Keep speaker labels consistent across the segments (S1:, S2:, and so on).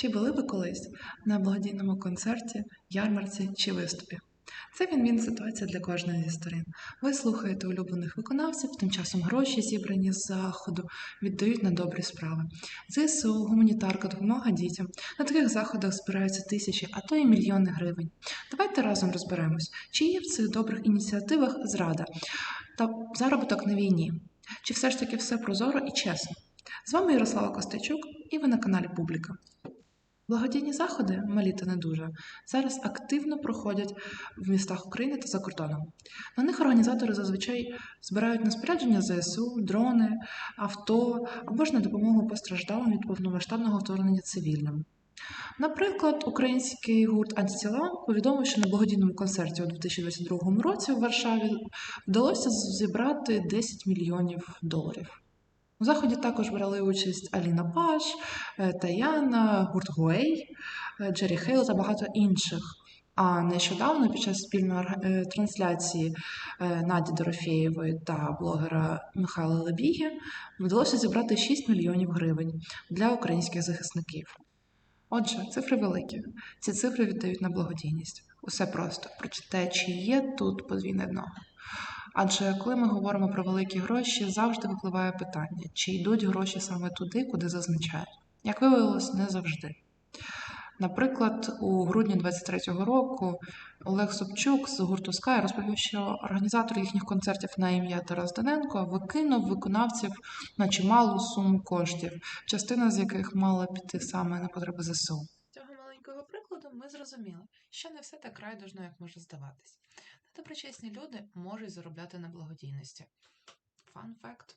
S1: Чи були ви колись на благодійному концерті, ярмарці чи виступі? Це він-він ситуація для кожної зі сторін. Ви слухаєте улюблених виконавців, тим часом гроші, зібрані з заходу, віддають на добрі справи. ЗСУ, гуманітарка, допомога дітям. На таких заходах збираються тисячі, а то й мільйони гривень. Давайте разом розберемось, чи є в цих добрих ініціативах зрада та заробіток на війні. Чи все ж таки все прозоро і чесно? З вами Ярослава Костячук, і ви на каналі Публіка. Благодійні заходи, малі та не дуже, зараз активно проходять в містах України та за кордоном. На них організатори зазвичай збирають на спорядження ЗСУ, дрони, авто або ж на допомогу постраждалим від повномасштабного вторгнення цивільним. Наприклад, український гурт Антитіла повідомив, що на благодійному концерті у 2022 році у Варшаві вдалося зібрати 10 мільйонів доларів. У заході також брали участь Аліна Паш, е, Таяна, гурт Гуей, е, Джері Хейл та багато інших. А нещодавно під час спільної е, трансляції Наді Дорофєєвої та блогера Михайла Лебіги вдалося зібрати 6 мільйонів гривень для українських захисників. Отже, цифри великі. Ці цифри віддають на благодійність. Усе просто. Прочитайте, чи є тут подвійне дно. Адже коли ми говоримо про великі гроші, завжди випливає питання, чи йдуть гроші саме туди, куди зазначають. Як виявилось, не завжди. Наприклад, у грудні 23-го року Олег Собчук з гурту Sky розповів, що організатор їхніх концертів на ім'я Тарас Даненко викинув виконавців на чималу суму коштів, частина з яких мала піти саме на потреби ЗСУ. Цього маленького прикладу ми зрозуміли, що не все так райдужно, як може здаватись. Доброчесні люди можуть заробляти на благодійності. Фан факт.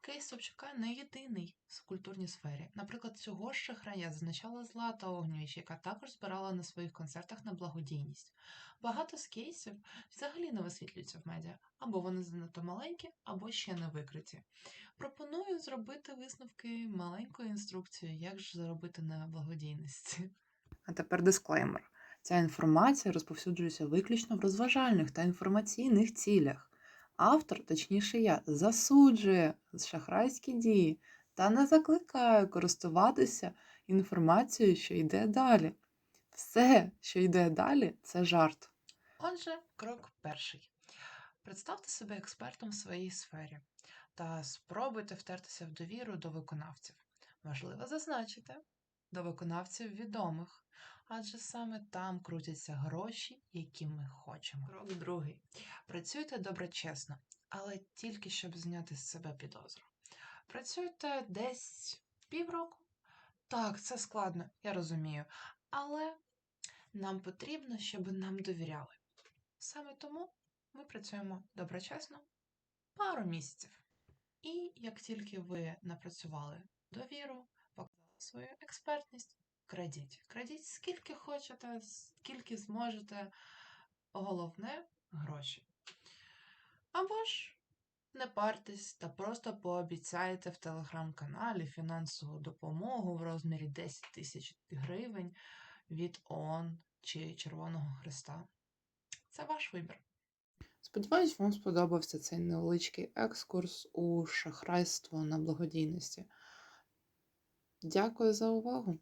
S1: Кейс Собчука не єдиний в культурній сфері. Наприклад, цього ж шахрая зазначала Злата Огнєвіч, яка також збирала на своїх концертах на благодійність. Багато з кейсів взагалі не висвітлюються в медіа, або вони занадто маленькі, або ще не викриті. Пропоную зробити висновки маленькою інструкцією, як ж заробити на благодійності.
S2: А тепер дисклеймер. Ця інформація розповсюджується виключно в розважальних та інформаційних цілях. Автор, точніше я, засуджує шахрайські дії та не закликає користуватися інформацією, що йде далі. Все, що йде далі, це жарт.
S1: Отже, крок перший. Представте себе експертом в своїй сфері та спробуйте втертися в довіру до виконавців. Важливо зазначити до виконавців відомих, адже саме там крутяться гроші, які ми хочемо. Крок другий. Працюйте доброчесно, але тільки щоб зняти з себе підозру. Працюйте десь півроку. Так, це складно, я розумію. Але нам потрібно, щоб нам довіряли. Саме тому ми працюємо доброчесно пару місяців. І як тільки ви напрацювали довіру, свою експертність, крадіть. Крадіть скільки хочете, скільки зможете. Головне гроші. Або ж не партесь та просто пообіцяйте в телеграм-каналі фінансову допомогу в розмірі 10 тисяч гривень від ООН чи Червоного Христа. Це ваш вибір.
S2: Сподіваюсь, вам сподобався цей невеличкий екскурс у шахрайство на благодійності. Дякую за увагу!